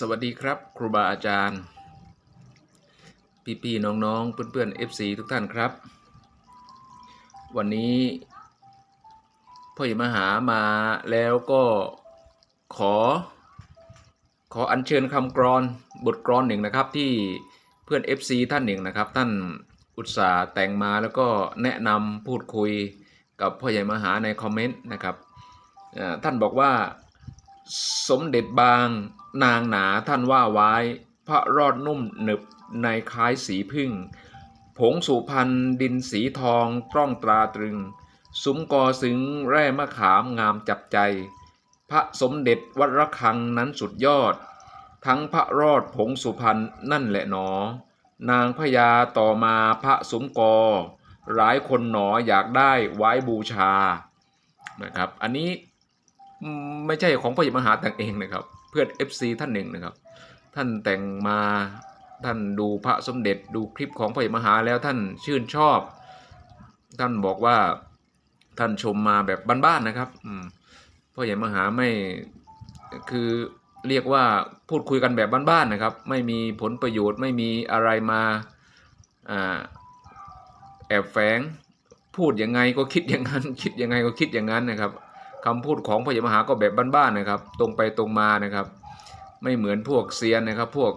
สวัสดีครับ ครูบาอาจารย์ พี่ๆน้องๆเพื่อนๆ FC ทุกท่านครับ วันนี้พ่อใหญ่มหามาแล้วก็ขอ ขออัญเชิญคำกรอนบทกรอนหนึ่งนะครับที่เพื่อน FC ท่านหนึ่งนะครับ ท่านอุตสาห์แต่งมาแล้วก็แนะนำพูดคุยกับพ่อใหญ่มหาในคอมเมนต์นะครับท่านบอกว่า สมเด็จบางนางหนาท่านว่าไว้ พระรอดนุ่มหนึบในคล้ายสีพึ่ง ผงสุพรรณดินสีทองต้องตราตรึง สุมกอสึงแร่มะขามงามจับใจ พระสมเด็จวัดระฆังนั้นสุดยอด ทั้งพระรอดผงสุพรรณนั่นแหละหนอ นางพญาต่อมาพระสมกอ หลายคนหนออยากได้ไว้บูชานะครับ อันนี้ ไม่ใช่ของพ่อใหญ่มหาแต่งเองนะครับ เพื่อน FC ท่านหนึ่งนะครับ ท่านแต่งมาท่านดูพระสมเด็จดูคลิปของพ่อใหญ่มหาแล้วท่านชื่นชอบ ท่านบอกว่าท่านชมมาแบบบ้านๆนะครับพ่อใหญ่มหาไม่คือเรียกว่าพูดคุยกันแบบบ้านๆนะครับ ไม่มีผลประโยชน์ไม่มีอะไรมาอ่าแอบแฝงพูดยังไงก็คิดอย่างนั้น คิดยังไงก็คิดอย่างนั้นนะครับ คำพูดของพระยมหาก็แบบบ้านๆนะครับ ตรงไปตรงมานะครับ ไม่เหมือนพวกเซียนนะครับ พวก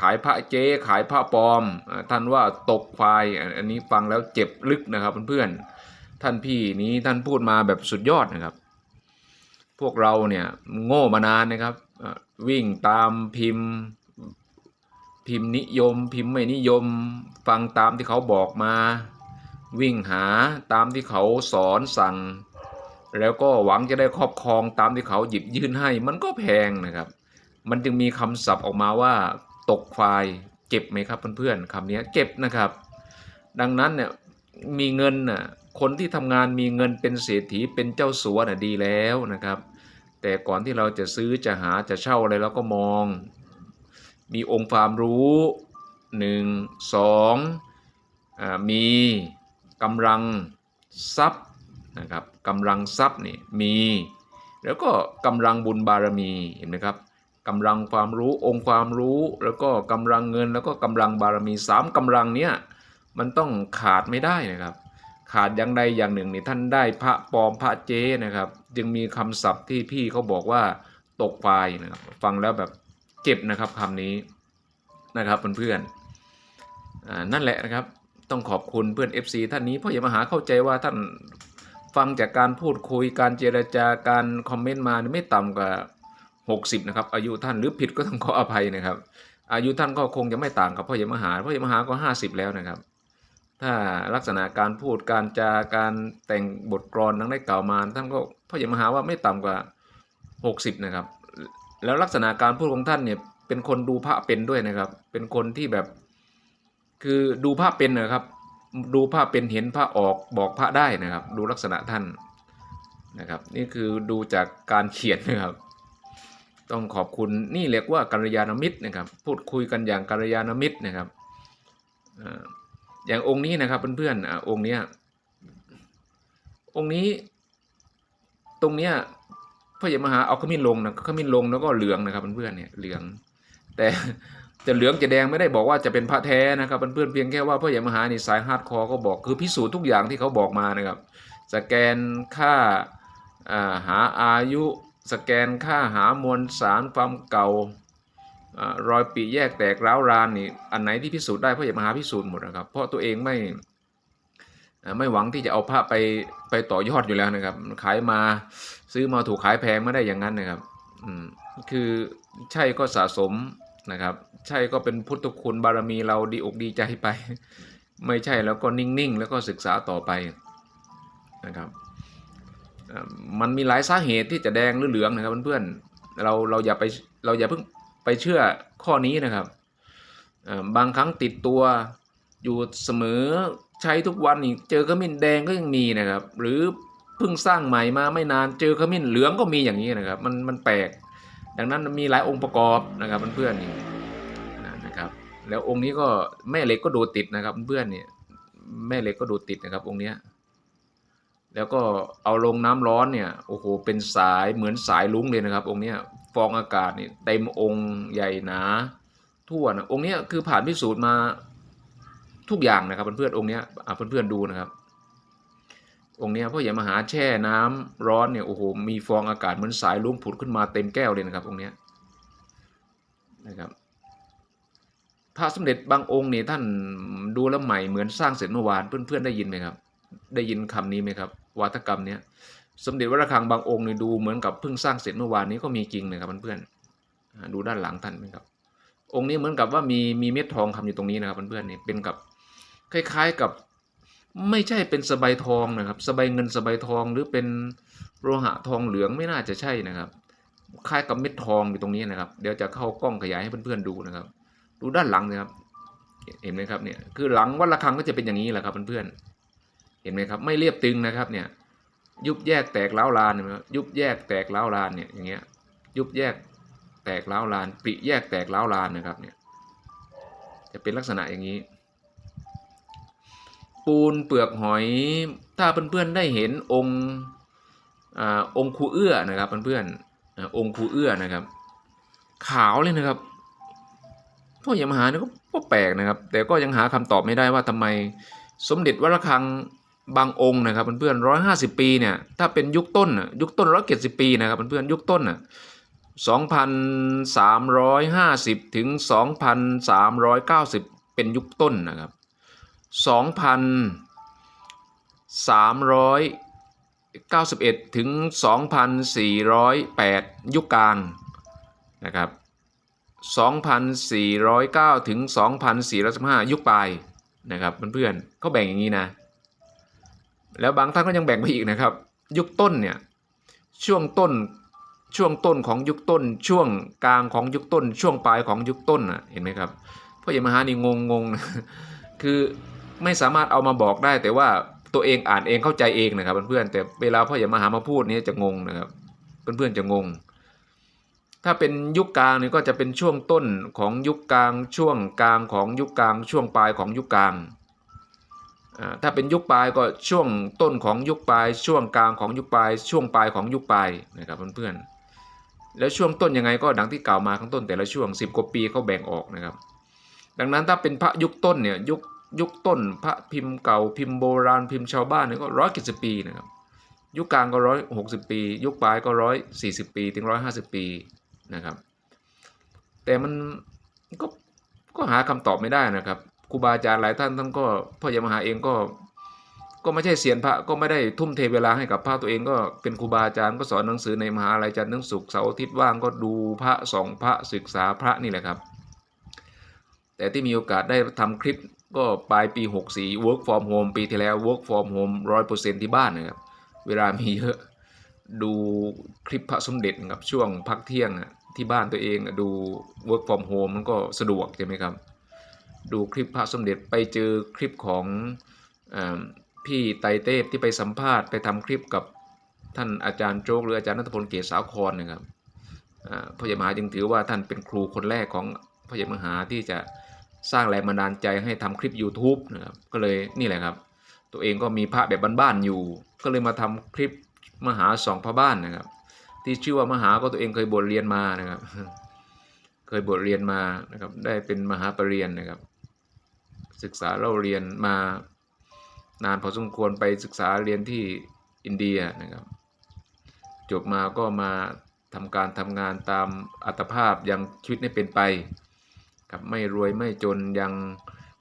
ขายพระเจ๊ขายพระปลอม ท่านว่าตกควายอันนี้ฟังแล้วเจ็บลึกนะครับเพื่อนๆท่านพี่นี้ท่านพูดมาแบบสุดยอดนะครับ พวกเราเนี่ยโง่มานานนะครับวิ่งตามพิมพ์ พิมพ์นิยม พิมพ์ไม่นิยม ฟังตามที่เขาบอกมา วิ่งหาตามที่เขาสอนสั่ง แล้วก็หวังจะได้ครอบครองตามที่เขาหยิบยื่นให้ มันก็แพงนะครับ มันจึงมีคำศัพท์ออกมาว่าตกควายเจ็บไหมครับเพื่อนๆคำนี้เจ็บนะครับ ดังนั้นเนี่ยมีเงินน่ะคนที่ทำงานมีเงินเป็นเศรษฐีเป็นเจ้าสัวน่ะดีแล้วนะครับ แต่ก่อนที่เราจะซื้อจะหาจะเช่าอะไรเราก็มอง มีองค์ความรู้หนึ่งสองอามีกำลังทรัพย์นะครับ กำลังทรัพย์นี่มี แล้วก็กำลังบุญบารมีเห็นไหมครับกำลังความรู้องค์ความรู้แล้วก็กำลังเงินแล้วก็กำลังบารมีสามกำลังเนี้ยมันต้องขาดไม่ได้นะครับ ขาดอย่างใดอย่างหนึ่งนี่ท่านได้พระปลอมพระเจนะครับ จึงมีคำศัพท์ที่พี่เขาบอกว่าตกควายนะครับฟังแล้วแบบเจ็บนะครับคำนี้นะครับเพื่อนๆอ่านั่นแหละนะครับต้องขอบคุณเพื่อน FC ท่านนี้เพราะอย่ามาหาเข้าใจว่าท่าน ฟังจากการพูดคุยการเจรจาการคอมเมนต์มานี่ไม่ต่ำกว่า 60 นะครับ อายุท่านหรือผิดก็ต้องขออภัยนะครับ อายุท่านก็คงจะไม่ต่างกับพ่ออย่มหาพ่ออย่มหาก็ 50 แล้วนะครับ ถ้าลักษณะการพูดการจาการแต่งบทกลอนทั้งได้กล่าวมาท่านก็พ่ออย่มหาว่าไม่ต่ำกว่า 60 นะครับ แล้วลักษณะการพูดของท่านเนี่ยเป็นคนดูพระเป็นด้วยนะครับ เป็นคนที่แบบ คือดูภาพเป็นนะครับ ดูภาพเป็นเห็นพระออกบอกพระได้นะครับ ดูลักษณะท่านนะครับ นี่คือดูจากการเขียนนะครับ ต้องขอบคุณนี่เรียกว่ากัลยาณมิตรนะครับ พูดคุยกันอย่างกัลยาณมิตรนะครับอย่างองค์นี้นะครับเพื่อนๆอองค์เนี้ยองค์นี้ ตรงเนี้ยพระยมหาเอาขมิ้นลงนะขมิ้นลงแล้วก็เหลืองนะครับเพื่อนๆเนี่ยเหลือง แต่ จะเหลืองจะแดงไม่ได้บอกว่าจะเป็นพระแท้นะครับเพื่อนๆเพียงแค่ว่าพ่อใหญ่มหานี่สายฮาร์ดคอร์ก็บอกคือพิสูจน์ทุกอย่างที่เขาบอกมานะครับ สแกนค่าหาอายุ สแกนค่าหามวลสารความเก่ารอยปีแยกแตกร้าวรานนี่อันไหนที่พิสูจน์ได้พ่อใหญ่มหาพิสูจน์หมดนะครับ เพราะตัวเองไม่ไม่หวังที่จะเอาพระไปไปต่อยอดอยู่แล้วนะครับ ขายมาซื้อมาถูกขายแพงไม่ได้อย่างนั้นนะครับอืมคือใช่ก็สะสม นะครับ ใช่ก็เป็นพุทธคุณบารมีเราดีอกดีใจไป ไม่ใช่แล้วก็นิ่งๆ แล้วก็ศึกษาต่อไปนะครับมันมีหลายสาเหตุที่จะแดงหรือเหลืองนะครับเพื่อนๆเราเราอย่าไปเราอย่าเพิ่งไปเชื่อข้อนี้นะครับบางครั้งติดตัวอยู่เสมอใช้ทุกวันนี่เจอขมิ้นแดงก็ยังมีนะครับ หรือเพิ่งสร้างใหม่มาไม่นานเจอขมิ้นเหลืองก็มีอย่างนี้นะครับ มันมันแปลก ดังนั้นมีหลายองค์ประกอบนะครับเพื่อนๆนี่นะครับ แล้วองค์นี้ก็แม่เหล็กก็ดูติดนะครับเพื่อนๆเนี่ยแม่เหล็กก็ดูติดนะครับ องค์เนี้ยแล้วก็เอาลงน้ำร้อนเนี่ยโอ้โหเป็นสายเหมือนสายลุ้งเลยนะครับ องค์เนี้ยฟองอากาศนี่เต็มองค์ใหญ่หนา ทั่วนะองค์เนี้ยคือผ่านพิสูจน์มาทุกอย่างนะครับเพื่อนๆองค์เนี้ยเพื่อนๆดูนะครับ องค์เนี้ยพ่อใหญ่มหาแช่น้ำร้อนเนี่ยโอ้โหมีฟองอากาศเหมือนสายลุ้งผุดขึ้นมาเต็มแก้วเลยนะครับองค์เนี้ยนะครับพระสมเด็จบางองค์นี่ท่านดูแล้วใหม่เหมือนสร้างเสร็จเมื่อวานเพื่อนๆได้ยินไหมครับ ได้ยินคำนี้ไหมครับวาทกรรมเนี้ยสมเด็จวัดระฆังบางองค์นี่ดูเหมือนกับเพิ่งสร้างเสร็จเมื่อวานนี้ก็มีจริงนะครับเพื่อนๆอ่าดูด้านหลังท่านไหมครับ องค์นี้เหมือนกับว่ามีมีเม็ดทองคำอยู่ตรงนี้นะครับเพื่อนๆนี่เป็นกับคล้ายๆกับ ไม่ใช่เป็นสบายทองนะครับ สบายเงินสบายทองหรือเป็นโลหะทองเหลืองไม่น่าจะใช่นะครับ คล้ายกับเม็ดทองอยู่ตรงนี้นะครับ เดี๋ยวจะเข้ากล้องขยายให้เพื่อนๆดูนะครับ ดูด้านหลังนะครับ เห็นไหมครับเนี่ย คือหลังวัดระฆังก็จะเป็นอย่างนี้แหละครับเพื่อนๆ เห็นไหมครับ ไม่เรียบตึงนะครับเนี่ย ยุบแยกแตกเล้าลานเห็นไหมครับยุบแยกแตกเล้าลานเนี่ยอย่างเงี้ย ยุบแยกแตกเล้าลาน ปริแยกแตกเล้าลานนะครับเนี่ย จะเป็นลักษณะอย่างนี้ ปูนเปลือกหอย ถ้าเพื่อนๆได้เห็นองค์องค์ครูเอื้อนะครับเพื่อนๆอ่าองค์ครูเอื้อนะครับ ขาวเลยนะครับพ่อใหญ่มหาเนี่ยก็ก็แปลกนะครับ แต่ก็ยังหาคำตอบไม่ได้ว่าทำไมสมเด็จวัดระฆังบางองค์นะครับเพื่อนๆร้อยห้าสิบปีเนี่ยถ้าเป็นยุคต้นยุคต้นร้อยเจ็ดสิบปีนะครับเพื่อนๆยุคต้นน่ะสองพันสามร้อยห้าสิบถึงสองพันสามร้อยเก้าสิบเป็นยุคต้นนะครับ สองพันสามร้อยเก้าสิบเอ็ดถึงสองพันสี่ร้อยแปดยุคกลางนะครับ2,409 ถึง 2,415 ยุคปลายนะครับเพื่อนๆเขาแบ่งอย่างนี้นะ แล้วบางท่านก็ยังแบ่งไปอีกนะครับ ยุคต้นเนี่ยช่วงต้นช่วงต้นของยุคต้น ช่วงกลางของยุคต้น ช่วงปลายของยุคต้นน่ะเห็นไหมครับพ่อใหญ่มหานี่งงงงๆนะคือ ไม่สามารถเอามาบอกได้ แต่ว่าตัวเองอ่านเองเข้าใจเองนะครับเพื่อนๆแต่เวลาพ่อใหญ่มหามาพูดนี้จะงงนะครับเพื่อนๆจะงง ถ้าเป็นยุคกลางนี่ก็จะเป็นช่วงต้นของยุคกลางช่วงกลางของยุคกลางช่วงปลายของยุคกลางถ้าเป็นยุคปลายก็ช่วงต้นของยุคปลาย ช่วงกลางของยุคปลาย ช่วงปลายของยุคปลายนะครับเพื่อนๆแล้วช่วงต้นยังไงก็ดังที่กล่าวมาข้างต้นแต่ละช่วง 10กว่าปีเขาแบ่งออกนะครับ ดังนั้นถ้าเป็นพระยุคต้นเนี่ยยุค ยุคต้นพระพิมพ์เก่าพิมพ์โบราณพิมพ์ชาวบ้านเนี่ยก็ร้อยกี่สิบปีนะครับยุคกลางก็ร้อยหกสิบปี ยุคปลายก็ร้อยสี่สิบปีถึงร้อยห้าสิบปีนะครับ แต่มันก็ก็หาคำตอบไม่ได้นะครับครูบาอาจารย์หลายท่านท่านก็พ่อใหญ่มหาเองก็ก็ไม่ใช่เสียนพระก็ไม่ได้ทุ่มเทเวลาให้กับพระตัวเองก็เป็นครูบาอาจารย์ก็สอนหนังสือในมหาลัยจันทร์ถึงศุกร์เสาร์อาทิตย์ว่างก็ดูพระสองพระศึกษาพระนี่แหละครับ แต่ที่มีโอกาสได้ทำคลิป ก็ปลายปี 64 work from home ปีที่แล้ว work from home 100%ที่บ้านนะครับ เวลามีเยอะ ดูคลิปพระสมเด็จนะครับช่วงพักเที่ยงที่บ้านตัวเองดู work from home มันก็สะดวกใช่ไหมครับ ดูคลิปพระสมเด็จไปเจอคลิปของอพี่ไตเทพที่ไปสัมภาษณ์ไปทำคลิปกับท่านอาจารย์โจ๊กหรืออาจารย์นัทพลเกศสาครนะครับพ่อใหญ่มหาจึงถือว่าท่านเป็นครูคนแรกของพ่อใหญ่มหาที่จะ สร้างแรงบันดาลใจให้ทำคลิป YouTube นะครับก็เลยนี่แหละครับ ตัวเองก็มีพระแบบบ้านๆอยู่ ก็เลยมาทำคลิปมหาสองพระบ้านนะครับ ที่ชื่อว่ามหาก็ตัวเองเคยบวชเรียนมานะครับ เคยบวชเรียนมานะครับ ได้เป็นมหาปรริญญานะครับ ศึกษาเล่าเรียนมานานพอสมควรไปศึกษาเรียนที่อินเดียนะครับจบมาก็มาทำการทำงานตามอัตภาพยังชีวิตให้เป็นไป ครับไม่รวยไม่จนยัง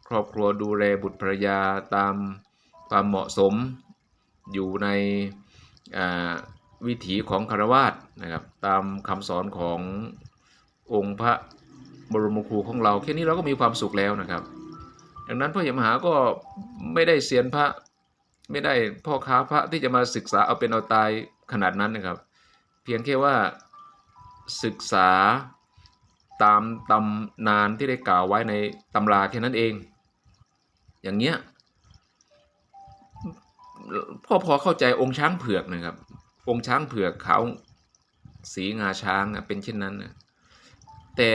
ครอบครัวดูแลบุตรภรยาตามความเหมาะสมอยู่ในวิถีของคารวาสนะครับตามคำสอนขององค์พระบรมครูของเราแค่นี้เราก็มีความสุขแล้วนะครับดังนั้นพ่อใหญ่มหาก็ไม่ได้เซียนพระไม่ได้พ่อค้าพระที่จะมาศึกษาเอาเป็นเอาตายขนาดนั้นนะครับ เพียงแค่ว่าศึกษา ตามตำนานที่ได้กล่าวไว้ในตำราแค่นั้นเอง อย่างเงี้ยพ่อพอเข้าใจองค์ช้างเผือกนะครับ องค์ช้างเผือกเขาสีงาช้างอะเป็นเช่นนั้นนะแต่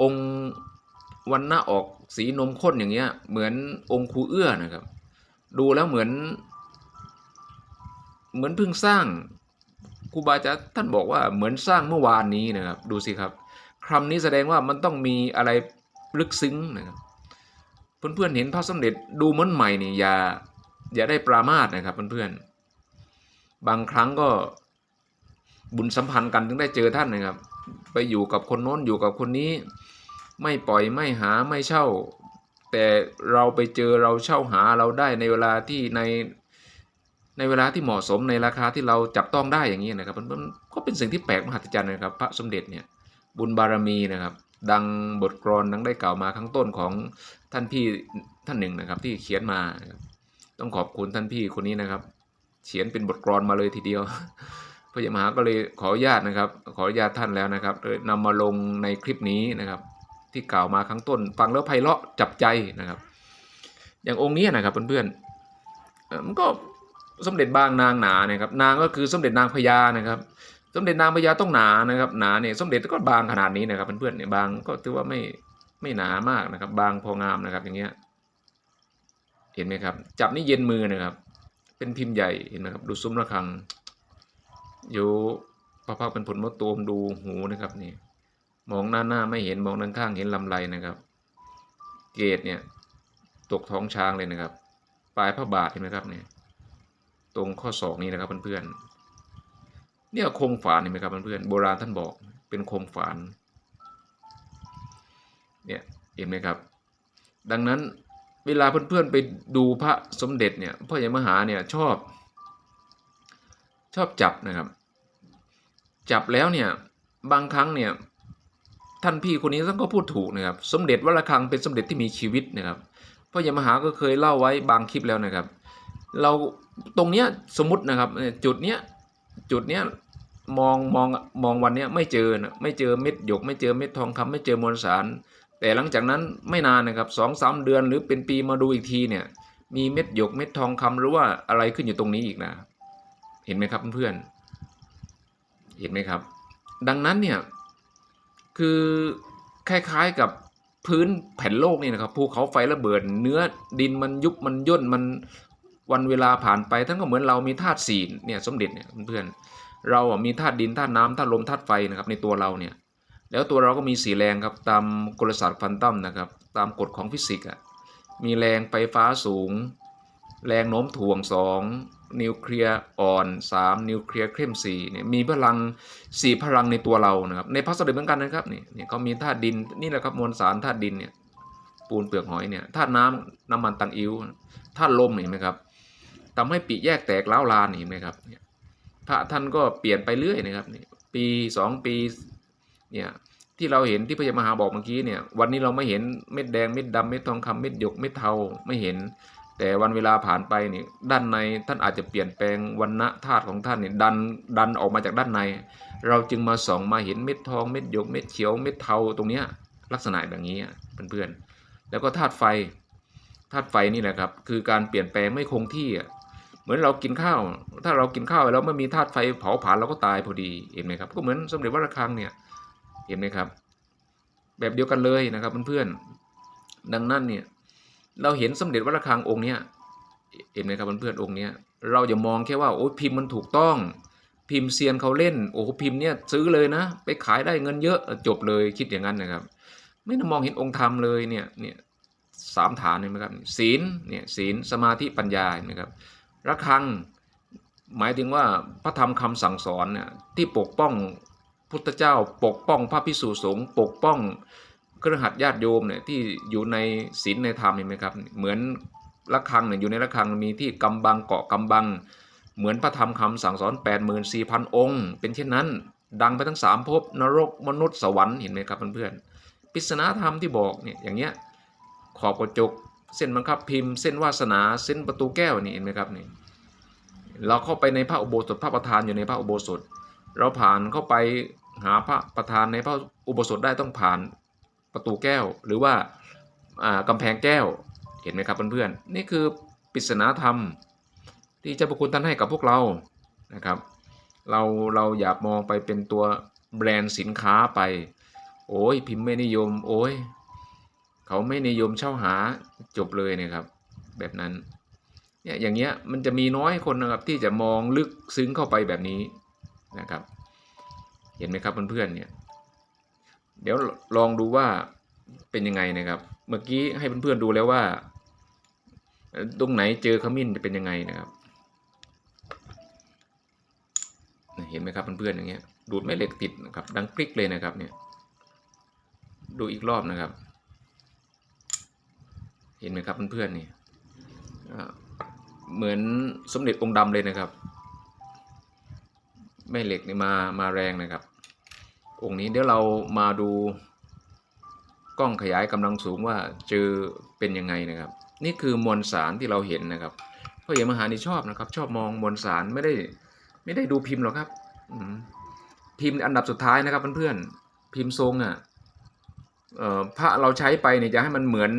องค์วันหน้าออกสีนมข้นอย่างเงี้ย เหมือนองค์ครูเอื้อนะครับ ดูแล้วเหมือน เหมือนเพิ่งสร้างครูบาอาจารย์ท่านบอกว่าเหมือนสร้างเมื่อวานนี้นะครับ ดูสิครับ คำนี้แสดงว่ามันต้องมีอะไรลึกซึ้งนะครับเพื่อนๆเห็นพระสมเด็จดูเหมือนใหม่นี่อย่าอย่าได้ปรามาสนะครับเพื่อนๆบางครั้งก็บุญสัมพันธ์กันถึงได้เจอท่านนะครับ ไปอยู่กับคนโน้นอยู่กับคนนี้ ไม่ปล่อยไม่หาไม่เช่า แต่เราไปเจอเราเช่าหาเราได้ในเวลาที่ในในเวลาที่เหมาะสมในราคาที่เราจับต้องได้อย่างนี้นะครับมันมันก็เป็นสิ่งที่แปลกมหัศจรรย์นะครับ พระสมเด็จเนี่ย บุญบารมีนะครับ ดังบทกลอนดังได้กล่าวมาข้างต้นของท่านพี่ท่านหนึ่งนะครับ ที่เขียนมาต้องขอบคุณท่านพี่คนนี้นะครับ เขียนเป็นบทกลอนมาเลยทีเดียวพระยมหาก็เลยขออนุญาตนะครับ ขออนุญาตท่านแล้วนะครับเลยนำมาลงในคลิปนี้นะครับ ที่กล่าวมาข้างต้น ฟังแล้วไพเราะจับใจนะครับ อย่างองค์นี้นะครับเพื่อนๆมันก็สมเด็จบางนางหนานะครับ นางก็คือสมเด็จนางพญานะครับ สมเด็จนางพญาต้องหนานะครับหนาเนี่ยสมเด็จก็บางขนาดนี้นะครับเพื่อนๆเนี่ยบางก็ถือว่าไม่ไม่หนามากนะครับ บางพองามนะครับ อย่างเงี้ยเห็นไหมครับ จับนี่เย็นมือนะครับ เป็นพิมพ์ใหญ่เห็นไหมครับ ดูซุ้มระฆังอยู่พระพักเป็นผลมะตูมดูหูนะครับนี่มองหน้าหน้าไม่เห็นมองด้านข้างเห็นลำไรนะครับ เกตเนี่ยตกท้องช้างเลยนะครับ ปลายพระบาทเห็นไหมครับเนี่ยตรงข้อศอกนี้นะครับเพื่อนๆ เนี่ยโครงฝานเห็นไหมครับเพื่อนๆโบราณท่านบอกเป็นโครงฝานเนี่ยเห็นไหมครับ ดังนั้นเวลาเพื่อนๆไปดูพระสมเด็จเนี่ยพ่อใหญ่มหาเนี่ยชอบ ชอบจับนะครับ จับแล้วเนี่ยบางครั้งเนี่ยท่านพี่คนนี้ท่านก็พูดถูกนะครับ สมเด็จวัดระฆังเป็นสมเด็จที่มีชีวิตนะครับพ่อใหญ่มหาก็เคยเล่าไว้บางคลิปแล้วนะครับ เราตรงเนี้ยสมมตินะครับจุดเนี้ยจุดเนี้ย มองมองมองวันนี้ไม่เจอนะไม่เจอเม็ดหยก ไม่เจอเม็ดทองคำไม่เจอมวลสาร แต่หลังจากนั้นไม่นานนะครับสองสามเดือนหรือเป็นปีมาดูอีกทีเนี่ย มีเม็ดหยกเม็ดทองคำหรือว่าอะไรขึ้นอยู่ตรงนี้อีกนะ เห็นไหมครับเพื่อนเห็นไหมครับ ดังนั้นเนี่ยคือคล้ายๆกับพื้นแผ่นโลกนี่นะครับภูเขาไฟระเบิด เนื้อดินมันยุบมันย่นมันวันเวลาผ่านไป ทั้งก็เหมือนเรามีธาตุสี่เนี่ยสมเด็จเนี่ยเพื่อนๆ เราอะมีธาตุดินธาตุน้ำธาตุลมธาตุไฟนะครับในตัวเราเนี่ยแล้วตัวเราก็มีสีแรงครับตามกลศาสตร์ควอนตัมนะครับตามกฎของฟิสิกส์อะมีแรงไฟฟ้าสูง แรงโน้มถ่วง 2 นิวเคลียร์อ่อน 3 นิวเคลียร์เข้ม4เนี่ยมีพลัง 4 พลังในตัวเรานะครับในพระสด็จเหมือนกันนะครับนี่เนี่ยเขามีธาตุดินนี่แหละครับมวลสารธาตุดินเนี่ยปูนเปลือกหอยเนี่ยธาตุน้ำน้ำมันตังอิ้วธาตุลมเห็นไหมครับทำให้ปีแยกแตกเล้าลานเห็นไหมครับเนี่ย พระท่านก็เปลี่ยนไปเรื่อยนะครับนี่ปีสองปีเนี่ยที่เราเห็นที่พระยามหาบอกเมื่อกี้เนี่ยวันนี้เราไม่เห็นเม็ดแดงเม็ดดำเม็ดทองคำเม็ดหยกเม็ดเทาไม่เห็น แต่วันเวลาผ่านไปนี่ด้านในท่านอาจจะเปลี่ยนแปลงวันณะธาตุของท่านเนี่ยดันดันออกมาจากด้านใน เราจึงมาส่องมาเห็นเม็ดทองเม็ดหยกเม็ดเขียวเม็ดเทาตรงเนี้ยลักษณะแบบนี้เพื่อนๆแล้วก็ธาตุไฟธาตุไฟนี่แหละครับคือการเปลี่ยนแปลงไม่คงที่อะ เหมือนเรากินข้าว ถ้าเรากินข้าวแล้วไม่มีธาตุไฟเผาผลาญเราก็ตายพอดีเห็นไหมครับ ก็เหมือนสมเด็จวัดระฆังเนี่ยเห็นไหมครับ แบบเดียวกันเลยนะครับเพื่อนๆดังนั้นเนี่ยเราเห็นสมเด็จวัดระฆังองค์เนี้ยเห็นไหมครับเพื่อนๆองค์เนี้ยเราอย่ามองแค่ว่าโอ้ยพิมพ์มันถูกต้อง พิมพ์เซียนเขาเล่นโอ้โหพิมพ์เนี่ยซื้อเลยนะ ไปขายได้เงินเยอะจบเลยคิดอย่างนั้นนะครับ ไม่ได้มองเห็นองค์ธรรมเลยเนี่ยเนี่ยสามฐานเห็นไหมครับศีลเนี่ยศีลสมาธิปัญญาเห็นไหมครับ ระฆังหมายถึงว่าพระธรรมคำสั่งสอนเนี่ยที่ปกป้องพุทธเจ้าปกป้องพระพิสุสงฆ์ปกป้องเครือขัดญาติโยมเนี่ยที่อยู่ในศีลในธรรมเห็นไหมครับ เหมือนระฆังเนี่ยอยู่ในระฆังมีที่กำบังเกาะกำบัง เหมือนพระธรรมคำสั่งสอน 84,000 องค์ เป็นเช่นนั้น ดังไปทั้งสามภพนรกมนุษย์สวรรค์เห็นไหมครับเพื่อนๆปริศนาธรรมที่บอกเนี่ยอย่างเงี้ยขอบกระจก เส้นบังคับพิมพ์ เส้นวาสนา เส้นประตูแก้วนี่เห็นไหมครับนี่เราเข้าไปในพระอุโบสถพระประธานอยู่ในพระอุโบสถ เราผ่านเข้าไปหาพระประธานในพระอุโบสถได้ต้องผ่านประตูแก้ว หรือว่าอ่ากำแพงแก้วเห็นไหมครับเพื่อนๆนี่คือปริศนาธรรม ที่เจ้าพระคุณท่านให้กับพวกเรานะครับ เราเราอย่ามองไปเป็นตัวแบรนด์สินค้าไป โอ้ยพิมพ์ไม่นิยม โอ้ย เขาไม่นิยมเช่าหาจบเลยนะครับ แบบนั้นเนี่ยอย่างเงี้ยมันจะมีน้อยคนนะครับที่จะมองลึกซึ้งเข้าไปแบบนี้นะครับ เห็นไหมครับเพื่อนๆเนี่ยเดี๋ยวลองดูว่าเป็นยังไงนะครับ เมื่อกี้ให้เพื่อนๆดูแล้วว่า ตรงไหนเจอขมิ้นจะเป็นยังไงนะครับเห็นไหมครับเพื่อนๆอย่างเงี้ยดูดแม่เหล็กติดนะครับ ดังกริกเลยนะครับเนี่ยดูอีกรอบนะครับ เห็นไหมครับเพื่อนๆนี่อ่เหมือนสมเด็จองค์ดำเลยนะครับ แม่เหล็กนี่มามาแรงนะครับ องค์นี้เดี๋ยวเรามาดูกล้องขยายกำลังสูงว่าเจอเป็นยังไงนะครับ นี่คือมวลสารที่เราเห็นนะครับพ่อเอ๋มหานี่ชอบนะครับ ชอบมองมวลสารไม่ได้ไม่ได้ดูพิมพ์หรอกครับพิมพ์อันดับสุดท้ายนะครับเพื่อนๆพิมพ์ทรงอะเอ่อ พระเราใช้ไปเนี่ยจะให้มันเหมือน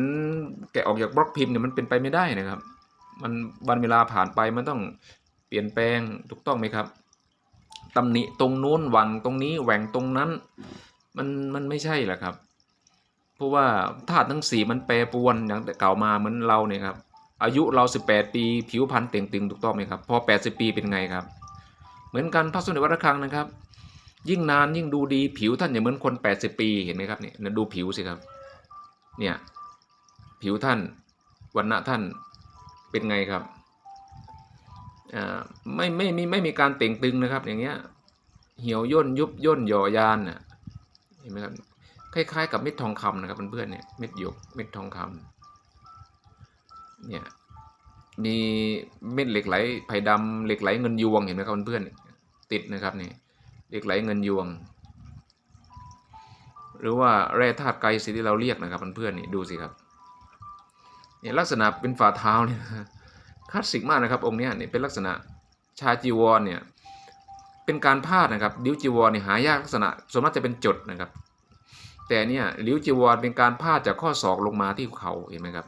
แกะออกจากบล็อกพิมพ์เนี่ยมันเป็นไปไม่ได้นะครับ มันวันเวลาผ่านไปมันต้องเปลี่ยนแปลงถูกต้องไหมครับตำหนิตรงนู้นหวังตรงนี้แหว่งตรงนั้น มันมันไม่ใช่แหละครับ เพราะว่าธาตุทั้งสี่มันแปรปรวนอย่างแต่เก่ามาเหมือนเราเนี่ยครับอายุเรา 18 ปี ผิวพรรณเต่งตึงถูกต้องไหมครับ พอ 80 ปีเป็นไงครับ เหมือนกันพระสมเด็จวัดระฆังนะครับ ยิ่งนานยิ่งดูดีผิวท่านอย่าเหมือนคน 80 ปีเห็นไหมครับเนี่ยดูผิวสิครับเนี่ยผิวท่านวันณะท่านเป็นไงครับอ่าไม่ไม่ไม่ไม่มีการเต่งตึงนะครับ อย่างเงี้ยเหี่ยวย่นยุบย่นหย่อยานน่ะเห็นไหมครับคล้ายๆ กับเม็ดทองคำนะครับเพื่อนๆเนี่ยเม็ดหยกเม็ดทองคำเนี่ยมีเม็ดเหล็กไหลไผ่ดำเหล็กไหลเงินยวงเห็นไหมครับเพื่อนๆติดนะครับนี่ เหล็กไหลเงินยวง หรือว่าแร่ธาตุไกลสิที่เราเรียกนะครับเพื่อนๆนี่ดูสิครับเนี่ยลักษณะเป็นฝ่าเท้าเนี่ยคลาสสิกมากนะครับองค์นี้นี่เป็นลักษณะชาจีวรเนี่ยเป็นการพาดนะครับริ้วจีวรเนี่ยหายากลักษณะส่วนมากจะเป็นจดนะครับ แต่เนี่ยริ้วจีวรเป็นการพาดจากข้อศอกลงมาที่เข่าเห็นไหมครับ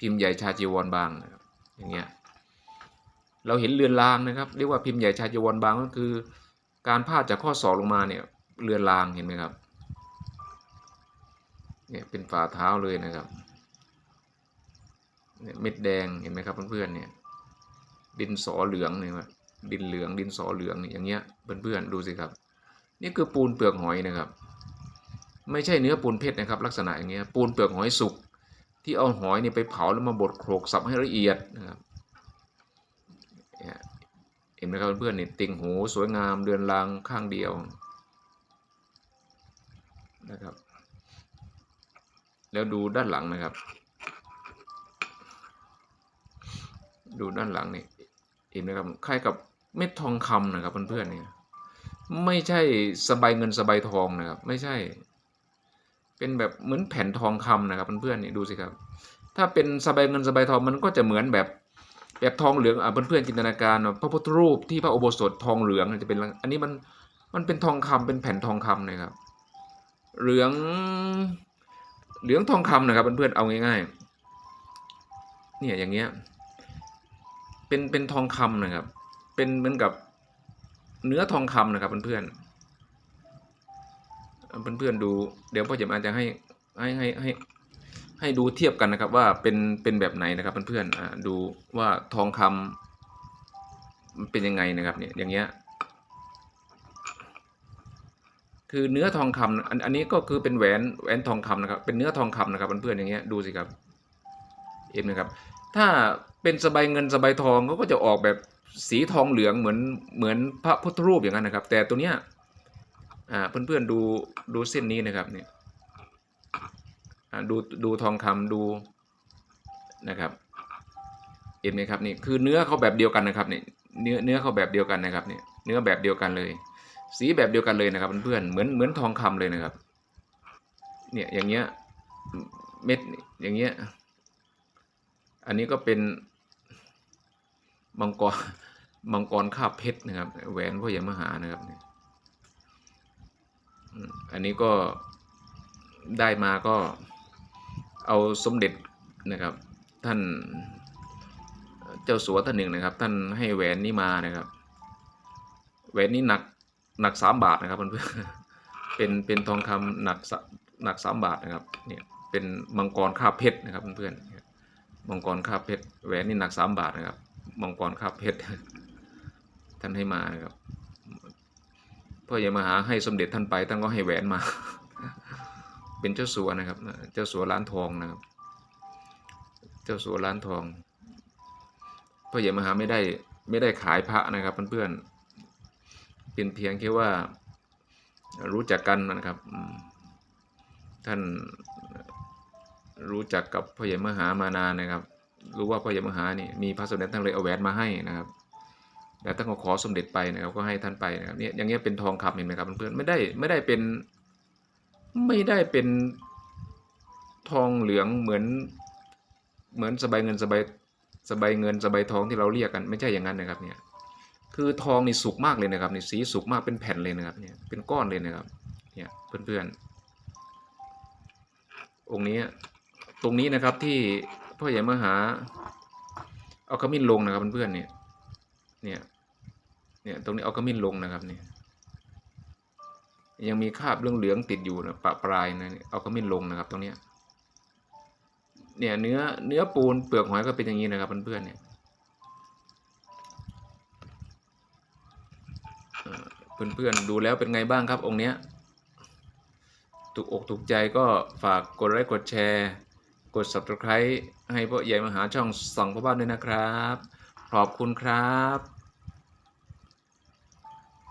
พิมพ์ใหญ่ชาจีวรบางนะครับอย่างเงี้ยเราเห็นเรือนรางนะครับ เรียกว่าพิมพ์ใหญ่ชาจีวรบางก็คือ การพาดจากข้อศอกลงมาเนี่ยเรือนรางเห็นไหมครับเนี่ยเป็นฝ่าเท้าเลยนะครับเนี่ยเม็ดแดงเห็นไหมครับเพื่อนๆเนี่ยดินสอเหลืองเนี่ยดินเหลืองดินสอเหลืองอย่างเงี้ยเพื่อนๆดูสิครับ นี่คือปูนเปลือกหอยนะครับ ไม่ใช่เนื้อปูนเพชรนะครับ ลักษณะอย่างเงี้ยปูนเปลือกหอยสุกที่เอาหอยเนี่ยไปเผาแล้วมาบดโขลกสับให้ละเอียดนะครับ เห็นไหมครับเพื่อนๆเนี่ยติ่งหูสวยงามเดือนรางข้างเดียวนะครับ แล้วดูด้านหลังนะครับ ดูด้านหลังนี่เห็นไหมครับคล้ายกับเม็ดทองคำนะครับเพื่อนๆเนี่ยไม่ใช่สบายเงินสบายทองนะครับ ไม่ใช่ เป็นแบบเหมือนแผ่นทองคำนะครับเพื่อนๆนี่ดูสิครับ ถ้าเป็นสบายเงินสบายทองมันก็จะเหมือนแบบ แบบทองเหลืองอะเพื่อนๆจินตนาการพระพุทธรูปที่พระอุโบสถทองเหลืองจะเป็นอันนี้มันมันเป็นทองคำเป็นแผ่นทองคำนะครับ เหลืองเหลืองทองคำนะครับเพื่อนๆเอาง่ายๆเนี่ยอย่างเงี้ยเป็นเป็นทองคำนะครับ เป็นเหมือนกับเนื้อทองคำนะครับเพื่อนๆเพื่อนๆดู เดี๋ยวพ่อจะอาจจะให้ให้ให้ให้ ให้ดูเทียบกันนะครับว่าเป็นเป็นแบบไหนนะครับเพื่อนๆดูว่าทองคำมันเป็นยังไงนะครับเนี่ยอย่างเงี้ยคือเนื้อทองคำอันอันนี้ก็คือเป็นแหวนแหวนทองคำนะครับ เป็นเนื้อทองคำนะครับเพื่อนๆอย่างเงี้ยดูสิครับเห็นไหมครับ ถ้าเป็นสบายเงินสบายทองเขาก็จะออกแบบสีทองเหลืองเหมือนเหมือนพระพุทธรูปอย่างนั้นนะครับ แต่ตัวเนี้ยอ่าเพื่อนๆดูดูเส้นนี้นะครับเนี่ย ดูดูทองคำดูนะครับเห็นไหมครับนี่คือเนื้อเขาแบบเดียวกันนะครับนี่เนื้อเนื้อเขาแบบเดียวกันนะครับเนี่ยเนื้อแบบเดียวกันเลย สีแบบเดียวกันเลยนะครับเพื่อนๆเหมือนเหมือนทองคำเลยนะครับ เนี่ยอย่างเงี้ยเม็ดอย่างเงี้ยอันนี้ก็เป็นมังกรมังกรคาบเพชรนะครับ แหวนพ่อใหญ่มหานะครับอันนี้ก็ได้มาก็ เอาสมเด็จนะครับ ท่านเจ้าสัวท่านหนึ่งนะครับ ท่านให้แหวนนี้มานะครับแหวนนี้หนักหนักสามบาทนะครับเพื่อนๆเป็นเป็นทองคำหนักสะหนักสามบาทนะครับเนี่ยเป็นมังกรคาบเพชรนะครับเพื่อนๆมังกรคาบเพชรแหวนนี่หนักสามบาทนะครับมังกรคาบเพชรท่านให้มานะครับพ่อใหญ่มหาให้สมเด็จท่านไปท่านก็ให้แหวนมา เป็นเจ้าสัวนะครับ เจ้าสัวร้านทองนะครับ เจ้าสัวร้านทองพ่อใหญ่มหาไม่ได้ไม่ได้ขายพระนะครับเพื่อนๆเป็นเพียงแค่ว่ารู้จักกันนะครับ ท่านรู้จักกับพ่อใหญ่มหามานานนะครับ รู้ว่าพ่อใหญ่มหานี่มีพระสมเด็จท่านเลยเอาแหวนมาให้นะครับแต่ท่านก็ขอสมเด็จไปนะครับก็ให้ท่านไปนะครับเนี่ยอย่างเงี้ยเป็นทองคำเห็นไหมครับเพื่อนๆไม่ได้ไม่ได้เป็น ไม่ได้เป็นทองเหลืองเหมือนเหมือนสบายเงินสบายสบายเงินสบายทองที่เราเรียกกันไม่ใช่อย่างนั้นนะครับเนี่ยคือทองนี่สุกมากเลยนะครับนี่สีสุกมากเป็นแผ่นเลยนะครับเนี่ยเป็นก้อนเลยนะครับเนี่ยเพื่อนๆองค์นี้ตรงนี้นะครับที่พ่อใหญ่มหาเอาขมิ้นลงนะครับเพื่อนๆเนี่ยเนี่ยเนี่ยตรงนี้เอาขมิ้นลงนะครับเนี่ย ยังมีคราบเหลืองๆติดอยู่นะปะปลายนะเอาขมิ้นลงนะครับตรงเนี้ยเนี่ยเนื้อเนื้อปูนเปลือกหอยก็เป็นอย่างนี้นะครับเพื่อนๆเนี่ยเอ่อเพื่อนๆดูแล้วเป็นไงบ้างครับองค์เนี้ยถูกอกถูกใจก็ฝากกดไลค์กดแชร์ กด subscribe ให้พ่อใหญ่มหาช่องส่องพ่อบ้านด้วยนะครับ ขอบคุณครับ